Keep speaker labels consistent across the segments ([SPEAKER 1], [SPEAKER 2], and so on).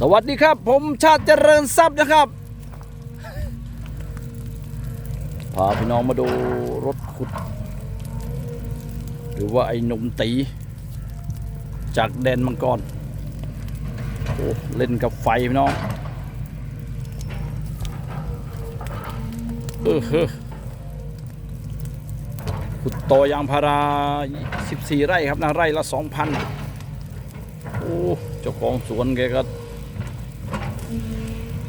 [SPEAKER 1] สวัสดีครับ ผมชาติเจริญทรัพย์นะครับพาพี่น้องมาดูรถขุด หรือว่าไอ้หนุ่มตี จากแดนมังกรโอ้เล่นกับไฟพี่น้องเออเฮ้อขุดต่อยางพารา 14 ไร่ครับนะไร่ละ 2,000โอ้เจ้าของสวนแกก็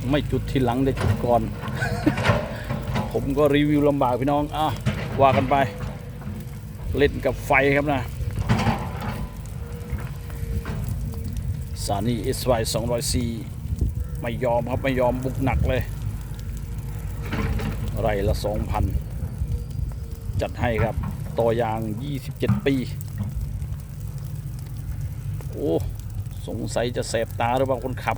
[SPEAKER 1] ไม่จุดทีหลังได้จุดก่อน ผมก็รีวิวลำบากพี่น้องอะว่ากันไป เล่นกับไฟครับนะสานีเอสไวสองร้อยสี่ไม่ยอมครับ ไม่ยอมบุกหนักเลย ไรละสองพันจัดให้ครับต่อยาง 27 ปี โอ้ สงสัยจะแสบตาหรือเปล่าคนขับ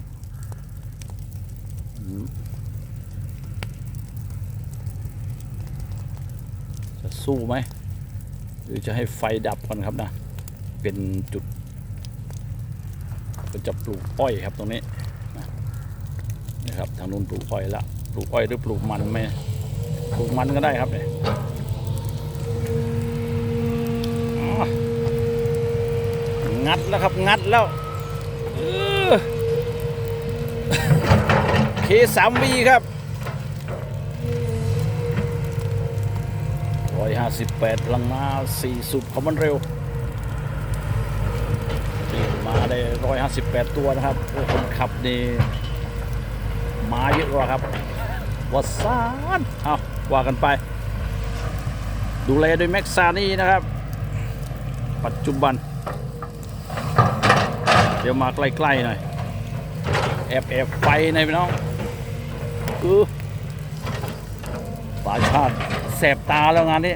[SPEAKER 1] จะสู้ไหม หรือจะให้ไฟดับก่อนครับนะ เป็นจุดก็จะปลูกอ้อยครับตรงนี้นะครับทางนู้นปลูกอ้อยละปลูกอ้อยหรือปลูกมันไหมปลูกมันก็ได้ครับเนี่ยงัดแล้วครับงัดแล้ว เออเคสามวีครับร้อยห้าสิบแปดพลังมาสี่สุดของมันเร็วนี่มาได้ร้อยห้าสิบแปดตัวนะครับโอ้คนขับนี่มาเยอะกว่าครับวัดซานเอาว่ากันไป ดูแลโดยแม็กซานี่นะครับ ปัจจุบัน เดี๋ยวมาใกล้ ๆ หน่อยแอบแอบไฟในพี่น้อง คือป่าชาติแสบตาแล้วงานนี้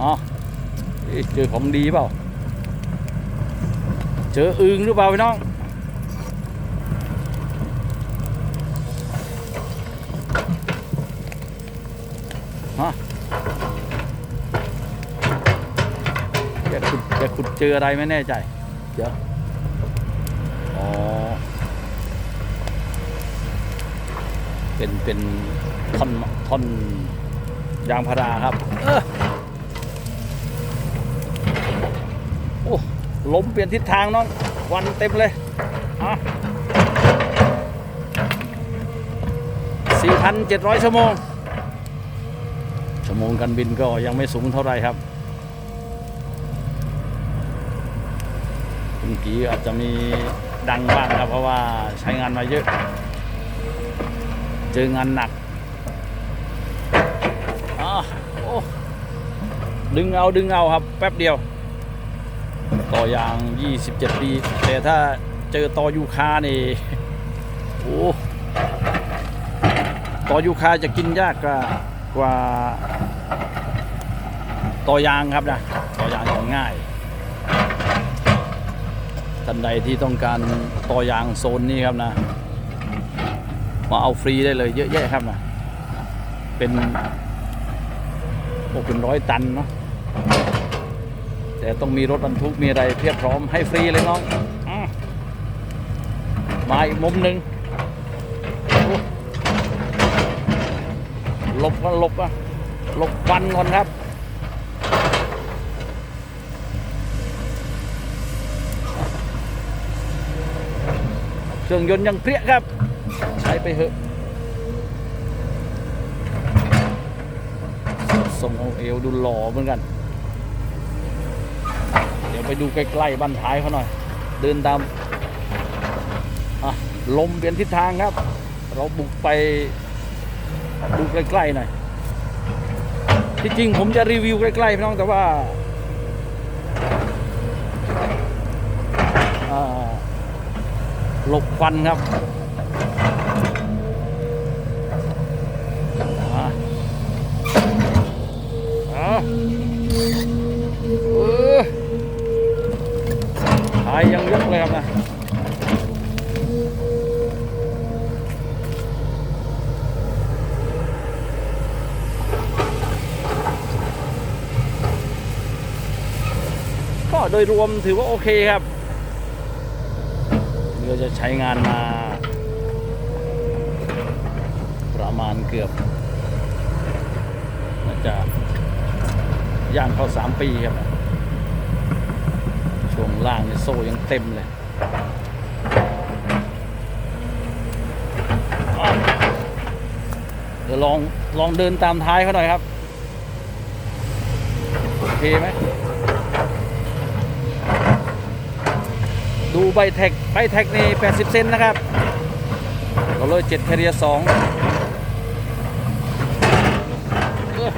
[SPEAKER 1] อ๋อเอ๊ะเจอของดีเปล่า เจออึงหรือเปล่าพี่น้องฮะแกขุดแกขุดเจออะไรไม่แน่ใจ เดี๋ยวอ๋อ เป็นเป็นท่อนท่อนยางพาราครับโอ้ลมเปลี่ยนทิศทางน้องวันเต็มเลยอะ4,700 ชั่วโมง ชั่วโมงการบินก็ยังไม่สูงเท่าไหร่ครับคุณกีอาจจะมีดังบ้างครับ เพราะว่าใช้งานมาเยอะ เจองานหนักอโอ้ดึงเอาดึงเอาครับ แป๊บเดียว ต่อยาง 27 ปี แต่ถ้าเจอต่อยูคานี่โอ้ต่อยูคาจะกินยากกว่ากว่าต่อยางครับนะต่อยางง่ายท่านใดที่ต้องการต่อยางโซนนี้ครับนะ มาเอาฟรีได้เลยเยอะแยะครับนะเป็นโอ้เป็นร้อยตันเนาะแต่ต้องมีรถบรรทุกมีอะไรเพียบพร้อมให้ฟรีเลยน้องอมาอีกมุมหนึ่งหลบก็หลบอะหลบฟันก่อนครับเครื่องยนต์ยังเปรี้ยครับ ไปเถอะทรงของเอวดูหล่อเหมือนกัน เดี๋ยวไปดูใกล้ๆบ้านท้ายเขาหน่อย เดินตามลมเปลี่ยนทิศทางครับ เราบุกไปดูใกล้ๆหน่อย ที่จริงผมจะรีวิวใกล้ๆพี่น้องแต่ว่าอ่าหลบควันครับอะ อะเออหายยังยกเลยครับนะก็โดยรวมถือว่าโอเคครับนี่ก็จะใช้งานมา ประมาณเกือบน่าจะ ย่างเข้าสามปีครับช่วงล่างเนี่ยโซ่ยังเต็มเลยเดี๋ยวลองลองเดินตามท้ายเขาหน่อยครับ โอเคไหมดูใบแท็กใบแท็กนี่ 80 เซนนะครับเราเลย7แคเรีย2เอ้อ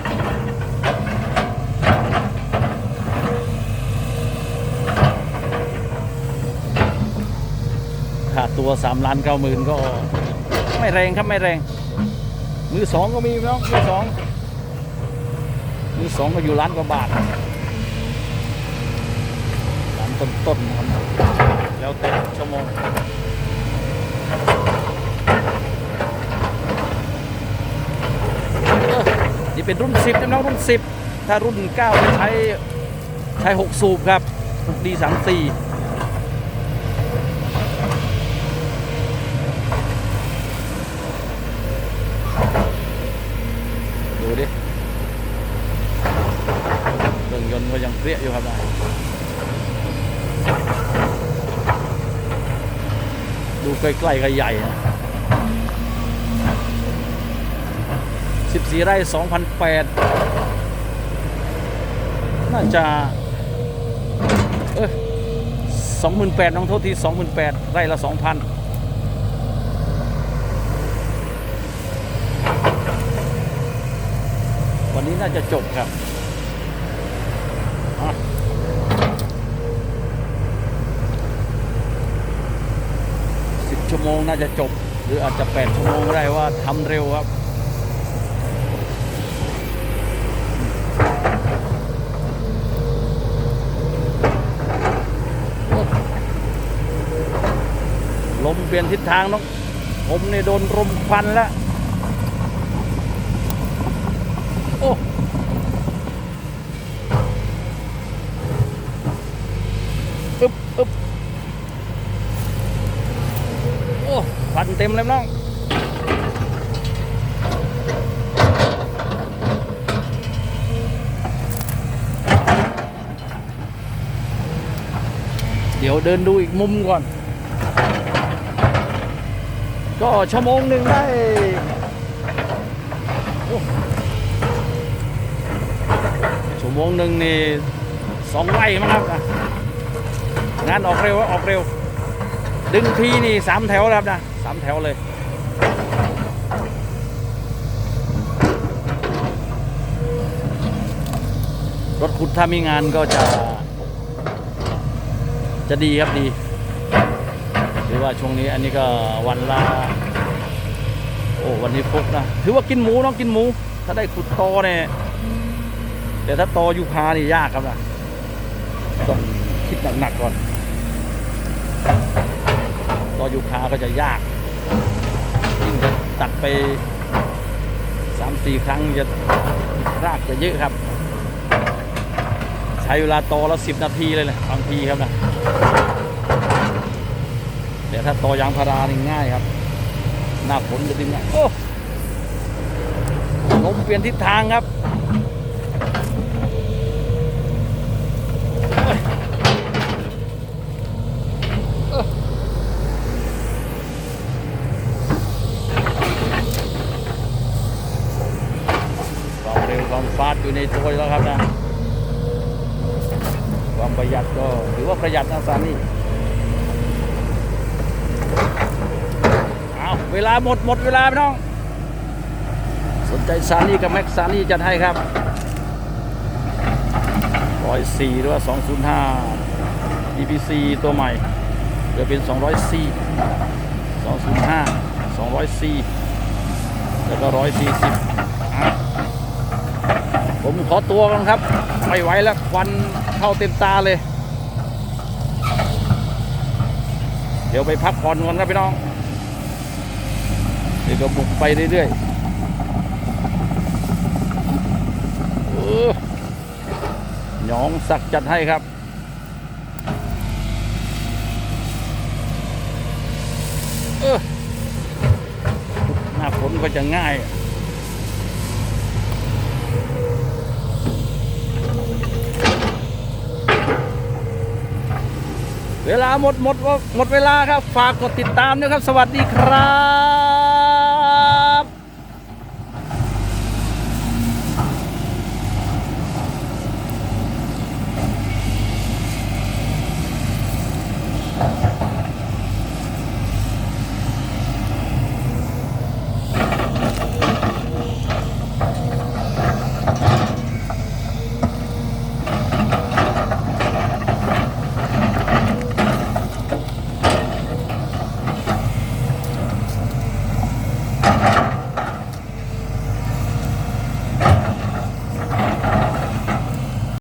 [SPEAKER 1] ค่า ตัว3ล้าน9หมื่นก็ไม่แรงครับไม่แรง มือสองก็มีน้องมือสองมือสองก็อยู่ล้านกว่าบาทล้านต้นๆนครับแล้วแต่ชั่วโมงนี่เป็นรุ่น 10นะน้องรุ่น 10 ถ้ารุ่น9จะใช้ใช้ 6 สูบครับดี 3 4ดูดิเครื่องยนต์ก็ยัง เรียกอยู่ครับนะดูใกล้ๆก็ใหญ่นะสิบสี่ไร่สองพันแปดน่าจะ เออสองหมื่นแปดน้องโทษทีสองหมื่นแปดไร่ละสองพันวันนี้น่าจะจบครับอะ สิบชั่ว โมงน่าจะจบ หรืออาจจะแปดชั่วโมงก็ได้ว่าทำเร็วครับลมเปลี่ยนทิศทางน้องผมเนี่ยโดนลมควันแล้ว โอ้ อึบอึบ โอ้ควั นเต็มเลยน้องเดี๋ยวเดินดูอีกมุมก่อน ก็ชั่วโมงหนึ่งได้ชั่วโมงหนึ่งนี่สองไร่มั้งครับงานออกเร็วออกเร็ว ดึงทีนี่สามแถวแล้วครับนะ สามแถวเลยรถขุดถ้ามีงานก็จะ จะดีครับดีหรือว่าช่วงนี้อันนี้ก็วันละโอ้วันนี้ฟุกนะถือว่ากินหมูน้องกินหมู ถ้าได้ขุดตอเนี่ยแต่ถ้าตอยูคานี่ยากครับนะต้องคิดหนักๆก่อนตอยูคาก็จะยาก ยิ่งจะตัดไปสามสี่ครั้งจะรากจะเยอะครับ ใช้เวลาตอแล้วสิบนาทีเลยนะบางทีครับนะแต่ถ้าตอยางพารานี่ง่ายครับ หน้าฝนจะดึงง่ายโอ้ลมเปลี่ยนทิศทางครับโอ้ยเอ้อความเร็วความฟาด อยู่ในตัวแล้วครับนะความประหยัดก็ถือว่าประหยัดนะซานี่เอาเวลาหมดหมดเวลาพี่น้อง สนใจซานี่กับแม็กซานี่จัดให้ครับร้อยสี่หรือว่าสองศูนย์ห้า EPC ตัวใหม่จะเป็นสองร้อยสี่สองศูนย์ห้าสองร้อยสี่แล้วก็ร้อยสี่สิบ ผมขอตัวกันครับ ไม่ไหวแล้วควันเข้าเต็มตาเลย เดี๋ยวไปพักผ่อนก่อนครับพี่น้องเดี๋ยวก็บุกไปเรื่อยๆหนองสักจัดให้ครับหน้าฝนก็จะง่าย เวลาหมดหมดหมดเวลาครับ ฝากกดติดตามนะครับ สวัสดีครับ